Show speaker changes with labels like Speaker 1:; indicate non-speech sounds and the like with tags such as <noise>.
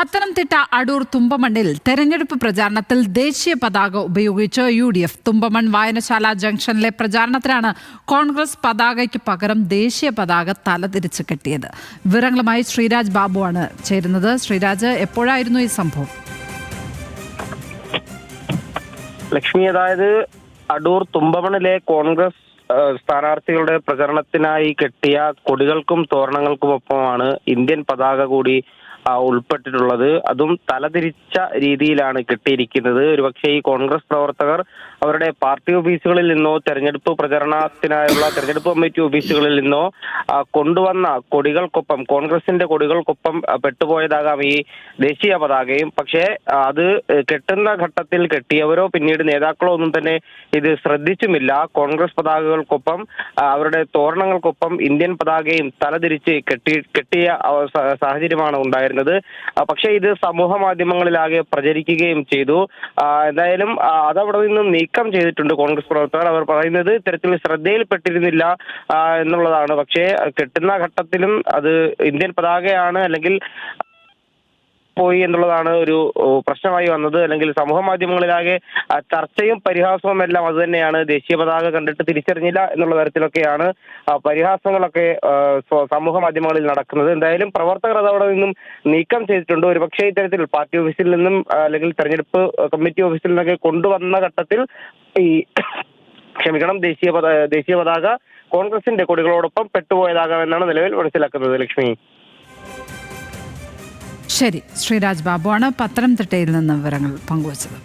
Speaker 1: പത്തനംതിട്ട അടൂർ തുമ്പമണ്ണിൽ തെരഞ്ഞെടുപ്പ് പ്രചാരണത്തിൽ ദേശീയ പതാക ഉപയോഗിച്ച് യു ഡി എഫ് തുമ്പമൺ വായനശാല ജംഗ്ഷനിലെ പ്രചാരണത്തിലാണ് കോൺഗ്രസ് പതാകയ്ക്ക് പകരം ദേശീയ പതാക തലതിരിച്ച് കെട്ടിയത്. വിവരങ്ങളുമായി ശ്രീരാജ് ബാബുവാണ് ചേരുന്നത്. ശ്രീരാജ് എപ്പോഴായിരുന്നു ഈ സംഭവം?
Speaker 2: ലക്ഷ്മി അതായത് അടൂർ തുമ്പമണിലെ കോൺഗ്രസ് സ്ഥാനാർത്ഥികളുടെ പ്രചരണത്തിനായി കെട്ടിയ കൊടികൾക്കും തോരണങ്ങൾക്കും തോരണങ്ങൾക്കുമൊപ്പമാണ് ഇന്ത്യൻ പതാക കൂടി ഉൾപ്പെട്ടിട്ടുള്ളത്. അതും തലതിരിച്ച രീതിയിലാണ് കിട്ടിയിരിക്കുന്നത്. ഒരുപക്ഷെ ഈ കോൺഗ്രസ് പ്രവർത്തകർ അവരുടെ പാർട്ടി ഓഫീസുകളിൽ നിന്നോ തെരഞ്ഞെടുപ്പ് പ്രചരണത്തിനായുള്ള തെരഞ്ഞെടുപ്പ് കമ്മിറ്റി ഓഫീസുകളിൽ നിന്നോ കൊണ്ടുവന്ന കൊടികൾക്കൊപ്പം കോൺഗ്രസിന്റെ കൊടികൾക്കൊപ്പം പെട്ടുപോയതാകാം ഈ ദേശീയ പതാകയും. പക്ഷേ അത് കെട്ടുന്ന ഘട്ടത്തിൽ കെട്ടിയവരോ പിന്നീട് നേതാക്കളോ ഒന്നും തന്നെ ഇത് ശ്രദ്ധിച്ചുമില്ല. കോൺഗ്രസ് പതാകകൾക്കൊപ്പം അവരുടെ തോരണങ്ങൾക്കൊപ്പം ഇന്ത്യൻ പതാകയും തലതിരിച്ച് കെട്ടി കെട്ടിയ സാഹചര്യമാണ് സാഹചര്യമാണ് ഉണ്ടായിരുന്നത് പക്ഷേ ഇത് സമൂഹ മാധ്യമങ്ങളിലാകെ പ്രചരിക്കുകയും ചെയ്തു. എന്തായാലും അതവിടെ നിന്നും നീക്കം ചെയ്തിട്ടുണ്ട് കോൺഗ്രസ് പ്രവർത്തകർ. അവർ പറയുന്നത് ഇത്തരത്തിൽ ശ്രദ്ധയിൽപ്പെട്ടിരുന്നില്ല എന്നുള്ളതാണ്. പക്ഷേ കെട്ടുന്ന ഘട്ടത്തിലും അത് ഇന്ത്യൻ പതാകയാണ് അല്ലെങ്കിൽ പോയി എന്നുള്ളതാണ് ഒരു പ്രശ്നമായി വന്നത്. അല്ലെങ്കിൽ സമൂഹ മാധ്യമങ്ങളിലാകെ ചർച്ചയും പരിഹാസവും എല്ലാം അത് തന്നെയാണ്. ദേശീയ പതാക കണ്ടിട്ട് തിരിച്ചറിഞ്ഞില്ല എന്നുള്ള തരത്തിലൊക്കെയാണ് പരിഹാസങ്ങളൊക്കെ സമൂഹ മാധ്യമങ്ങളിൽ നടക്കുന്നത്. എന്തായാലും പ്രവർത്തകർ അത് അവിടെ നിന്നും നീക്കം ചെയ്തിട്ടുണ്ട്. ഒരുപക്ഷെ ഇത്തരത്തിൽ പാർട്ടി ഓഫീസിൽ നിന്നും അല്ലെങ്കിൽ തെരഞ്ഞെടുപ്പ് കമ്മിറ്റി ഓഫീസിൽ നിന്നൊക്കെ കൊണ്ടുവന്ന ഘട്ടത്തിൽ ഈ <coughs> ക്ഷമിക്കണം ദേശീയ പതാ ദേശീയ പതാക കോൺഗ്രസിന്റെ കൊടികളോടൊപ്പം പെട്ടുപോയതാകാമെന്നാണ് നിലവിൽ മനസ്സിലാക്കുന്നത് ലക്ഷ്മി.
Speaker 1: ശരി ശ്രീരാജ് ബാബുവാണ് പത്തനംതിട്ടയിൽ നിന്ന് വിവരങ്ങൾ പങ്കുവച്ചത്.